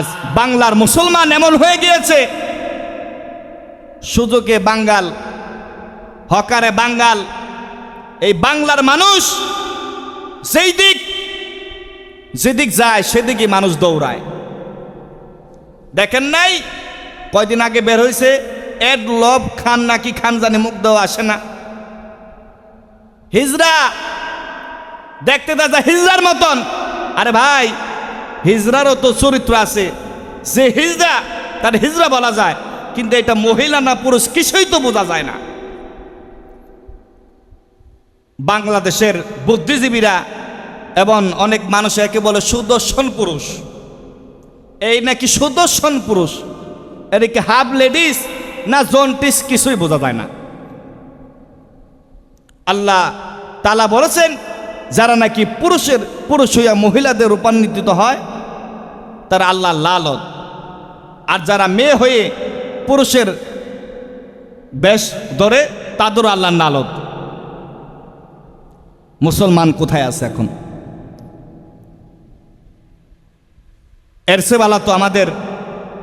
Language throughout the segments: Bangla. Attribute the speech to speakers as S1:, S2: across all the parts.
S1: আজ বাংলার মুসলমান এমন হয়ে গিয়েছে। সুযোগে বাঙ্গাল, হকারে বাঙ্গাল, এই বাংলার মানুষ যেই দিক, যেদিক যায় সেদিকে মানুষ দৌড়ায়। দেখেন নাই, কয়দিন আগে বের হয়েছে এড লব খান নাকি খান জানি মুখ দেওয়া আসে না। হিজরা, দেখতে দাদা হিজরার মতন। আরে ভাই হিজরারও তো চরিত্র আছে। যে হিজরা, তার হিজরা বলা যায়। কিন্তু এটা মহিলা না পুরুষ, কিছুই তো বোঝা যায় না। বাংলাদেশের বুদ্ধিজীবীরা এবং অনেক মানুষ একে বলে সুদর্শন পুরুষ। এই নাকি সুদর্শন পুরুষ? এদিকে হাফ লেডিস না জন্টিস কিছুই বোঝা যায় না। আল্লাহ তালা বলেছেন, যারা নাকি পুরুষের, পুরুষ হইয়া মহিলাদের রূপান্বিত হয় তারা আল্লাহ লালত। আর যারা মেয়ে হয়ে পুরুষের বেশ ধরে, তাদেরও আল্লাহ নালত মুসলমান কোথায় আছে এখন? এরসেবালা তো আমাদের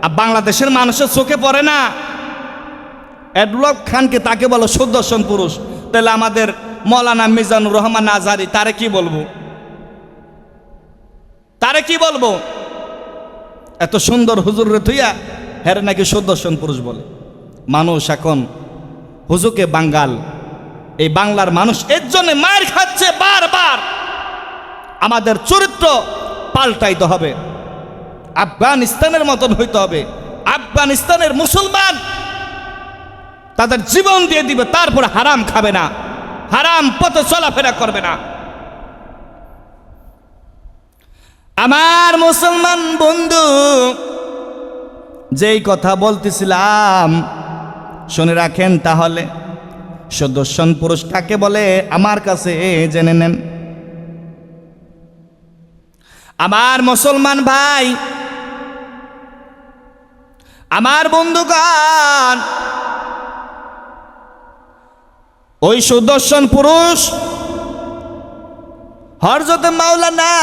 S1: বাংলাদেশের মানুষের চোখে পড়ে না। এডলব খানকে তাকে বলো সুদর্শন পুরুষ। তাহলে আমাদের মৌলানা মিজানুর রহমান আজহারি তারে কি বলব? তারে কি বলব? এত সুন্দর হুজুর রে থুইয়া হেরে নাকি সুদর্শন পুরুষ বলে। মানুষ এখন হুজুকে বাঙ্গাল। এই বাংলার মানুষ এর জন্য মার খাচ্ছে বারবার। আমাদের চরিত্র পাল্টাইতে হবে। আফগানিস্তানের মতন হইতে হবে। আফগানিস্তানের মুসলমান তাদের জীবন দিয়ে দিবে, তারপর হারাম খাবে না। হারাম পথে চলাফেরা করবে না। আমার মুসলমান বন্ধু, যেই কথা বলতেছিলাম, শুনে রাখেন তাহলে। সুদর্শন পুরুষ কাকে বলে আমার কাছে জেনে নেন। আমার মুসলমান ভাই, আমার বন্ধুগণ, ওই সুদর্শন পুরুষ হরজত মাওলানা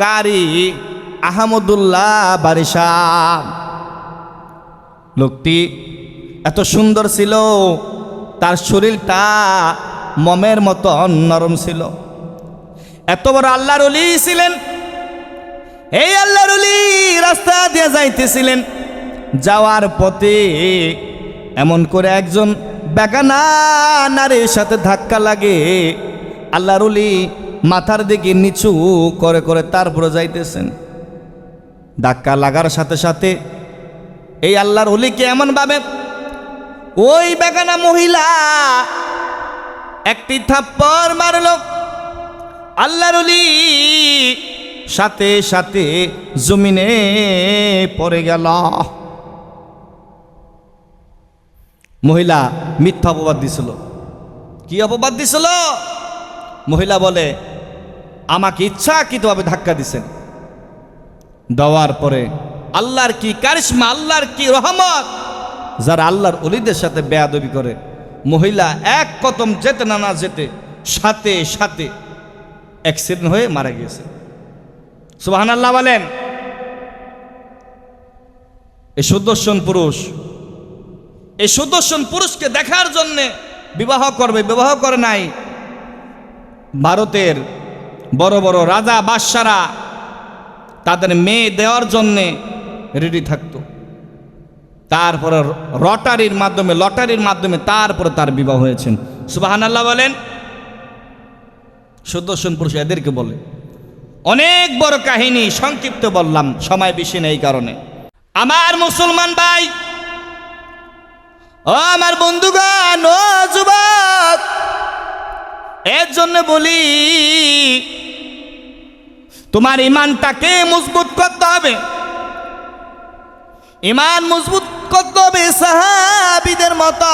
S1: কারি আহমদুল্লাহ বারিশা। লোকটি এত সুন্দর ছিল, তার শরীরটা মমের মতো নরম ছিল। এত বড় আল্লাহর অলি ছিলেন, এই আল্লাহর অলি রাস্তা দিয়ে যাইতেছিলেন। যাওয়ার পথে এমন করে একজন বেগানা নারীর সাথে ধাক্কা লাগে, আল্লাহর অলি মাথার দিকে নিচু করে করে তারপরে যাইতেছেন। ধাক্কা লাগার সাথে সাথে এই আল্লাহর অলিকে এমন ভাবে, ওই বেগানা মহিলা, একটি থাপ্পড় মারল। আল্লাহর অলি সাথে সাথে জমিনে পড়ে গেল। মহিলা মিথ্যা অপবাদ দিছিল। কি অপবাদ দিছিল? মহিলা বলে আমাকে ইচ্ছাকৃতভাবে ধাক্কা দিছেন। দেওয়ার পরে আল্লাহর কি কারিশমা, আল্লাহর কি রহমত? যারা আল্লাহর অলিদের সাথে বেয়াদবি করে, মহিলা এক কদম যেতে না না যেতে, সাথে সাথে অ্যাক্সিডেন্ট হয়ে মারা গিয়েছে। সুবাহান আল্লাহ বলেন এই সুদর্শন পুরুষ এই সুদর্শন পুরুষকে দেখার জন্যে বিবাহ করবে, বিবাহ করে নাই, ভারতের বড় বড় রাজা বাদশারা তাদের মেয়ে দেওয়ার জন্যে রেডি থাকতো। তারপরে রটারির মাধ্যমে, লটারির মাধ্যমে তারপরে তার বিবাহ হয়েছেন। সুবাহান আল্লাহ বলেন সুদর্শন পুরুষ, এদেরকে বলে। অনেক বড় কাহিনী, সংক্ষিপ্ত বললাম, সময় বেশি নেই কারণে। আমার মুসলমান ভাই, ও আমার বন্ধুগণ, ও যুবক, এর জন্য বলি তোমার ইমানটাকে মজবুত করতে হবে? ইমান মজবুত করতে হবে সাহাবিদের মতো।